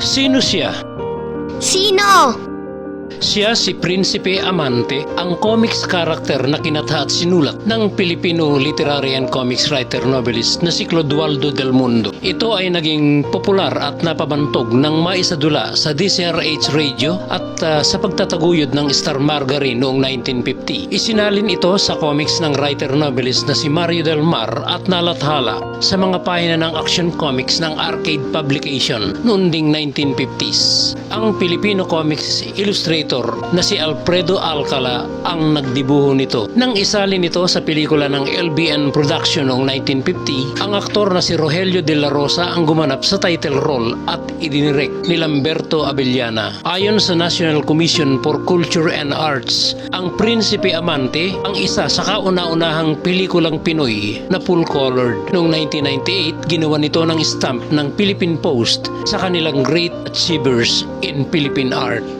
Sino siya? Sino? Siya si Prinsipe Amante, ang comics character na kinatha at sinulat ng Filipino literary and comics writer novelist na si Clodoaldo del Mundo. Ito ay naging popular at napabantog ng maisadula sa DCRH Radio at ah, sa pagtataguyod ng Star Margarine noong 1950. Isinalin ito sa comics ng writer novelist na si Mario Del Mar at nalathala sa mga pahina ng action comics ng Arcade Publication noong ding 1950s. Ang Filipino comics illustrator na si Alfredo Alcala ang nagdibuho nito. Nang isalin ito sa pelikula ng LBN Production noong 1950, ang aktor na si Rogelio de la Rosa ang gumanap sa title role at idinirect ni Lamberto Abellana. Ayon sa National Commission for Culture and Arts, ang Prinsipe Amante ang isa sa kauna-unahang pelikulang Pinoy na full-colored. Noong 1998, ginawa nito ng stamp ng Philippine Post sa kanilang Great Achievers in Philippine Art.